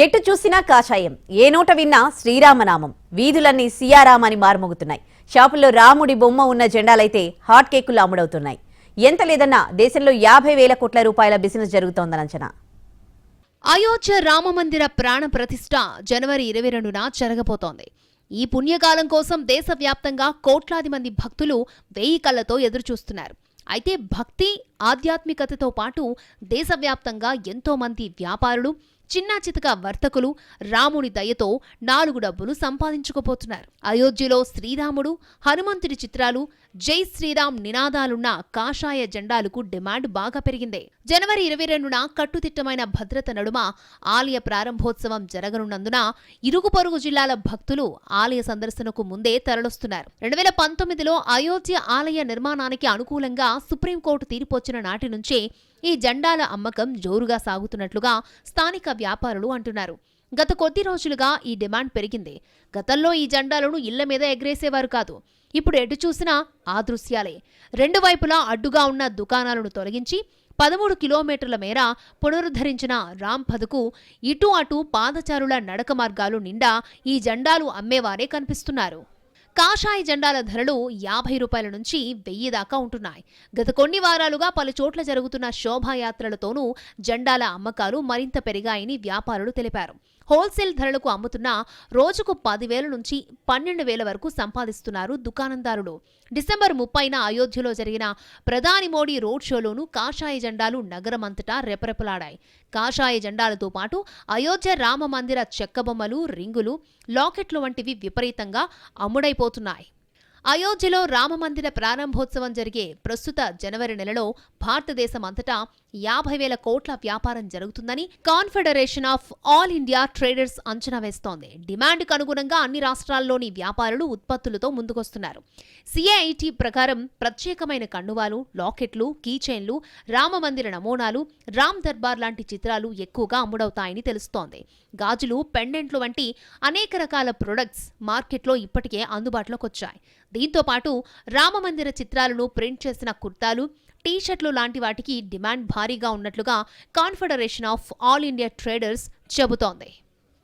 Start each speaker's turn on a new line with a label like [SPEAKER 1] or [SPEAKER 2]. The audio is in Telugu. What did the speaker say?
[SPEAKER 1] ఎటు చూసినా కాషాయం. ఏ నోట విన్నా శ్రీరామనామం. వీధులన్నీ సియారాం అని మారుమోగుతున్నాయి. షాపుల్లో రాముడి బొమ్మ ఉన్న జెండాలైతే హాట్ కేకులు అమ్ముడవుతున్నాయి ఎంత లేదన్నా దేశంలో యాభై వేల కోట్ల రూపాయల బిజినెస్ జరుగుతోందని అంచనా.
[SPEAKER 2] అయోధ్య రామమందిర ప్రాణ ప్రతిష్ఠ జనవరి ఇరవై రెండున జరగబోతోంది. ఈ పుణ్యకాలం కోసం దేశవ్యాప్తంగా కోట్లాది మంది భక్తులు వెయ్యి కళ్ళతో ఎదురుచూస్తున్నారు. అయితే భక్తి ఆధ్యాత్మికతతో పాటు దేశవ్యాప్తంగా ఎంతోమంది వ్యాపారులు చిన్నా చితక వర్తకులు రాముడి దయతో నాలుగు డబ్బులు సంపాదించుకోపోతున్నారు అయోధ్యలో శ్రీరాముడు హనుమంతుడి చిత్రాలు జై శ్రీరామ్ నినాదాలున్న కాషాయ జెండాలకు డిమాండ్ బాగా పెరిగింది. జనవరి ఇరవై రెండున కట్టుదిట్టమైన భద్రత నడుమ ఆలయ ప్రారంభోత్సవం జరగనున్నందున ఇరుగు పొరుగు జిల్లాల భక్తులు ఆలయ సందర్శనకు ముందే తరలొస్తున్నారు. రెండు వేల పంతొమ్మిదిలో అయోధ్య ఆలయ నిర్మాణానికి అనుకూలంగా సుప్రీంకోర్టు తీర్పొచ్చిన నాటి నుంచే ఈ జెండాల అమ్మకం జోరుగా సాగుతున్నట్లుగా స్థానిక వ్యాపారులు అంటున్నారు. గత కొద్ది రోజులుగా ఈ డిమాండ్ పెరిగింది. గతంలో ఈ జెండాలను ఇళ్ళ మీద ఎగరేసేవారు కాదు. ఇప్పుడు ఎటు చూసినా ఆ దృశ్యాలే. రెండు వైపులా అడ్డుగా ఉన్న దుకాణాలను తొలగించి పదమూడు కిలోమీటర్ల మేర పునరుద్ధరించిన రాంపదకు ఇటు అటు పాదచారుల నడక మార్గాలు నిండా ఈ జెండాలు అమ్మేవారే కనిపిస్తున్నారు. కాషాయ జెండాల ధరలు యాభై రూపాయల నుంచి వెయ్యి దాకా ఉంటున్నాయి. గత కొన్ని వారాలుగా పలు చోట్ల జరుగుతున్న శోభాయాత్రలతోనూ జెండాల అమ్మకాలు మరింత పెరిగాయని వ్యాపారులు తెలిపారు. హోల్సేల్ ధరలకు అమ్ముతున్న రోజుకు పదివేల నుంచి పన్నెండు వేల వరకు సంపాదిస్తున్నారు దుకాణందారులు. డిసెంబర్ ముప్పైన అయోధ్యలో జరిగిన ప్రధాని మోడీ రోడ్ షోలోనూ కాషాయ జెండాలు నగరమంతటా రెపరెపలాడాయి. కాషాయ జెండాలతో పాటు అయోధ్య రామ మందిర చెక్కబొమ్మలు రింగులు లాకెట్లు వంటివి విపరీతంగా అమ్ముడైపోతున్నాయి. అయోధ్యలో రామమందిర ప్రారంభోత్సవం జరిగే ప్రస్తుత జనవరి నెలలో భారతదేశం అంతటా యాభై వేల కోట్ల వ్యాపారం జరుగుతుందని confederation of all India traders అంచనా వేస్తోంది. డిమాండ్కు అనుగుణంగా అన్ని రాష్ట్రాల్లోని వ్యాపారులు ఉత్పత్తులతో ముందుకొస్తున్నారు. సిఐటి ప్రకారం ప్రత్యేకమైన కండువాలు లాకెట్లు కీచైన్లు రామమందిర నమూనాలు రామ్ దర్బార్ లాంటి చిత్రాలు ఎక్కువగా అమ్ముడవుతాయని తెలుస్తోంది. గాజులు పెండెంట్లు వంటి అనేక రకాల ప్రొడక్ట్స్ మార్కెట్లో ఇప్పటికే అందుబాటులోకి వచ్చాయి దీంతో పాటు రామమందిర చిత్రాలను ప్రింట్ చేసిన కుర్తాలు టీషర్ట్లు లాంటి వాటికి డిమాండ్ భారీగా ఉన్నట్లుగా confederation of all India traders చెబుతోంది.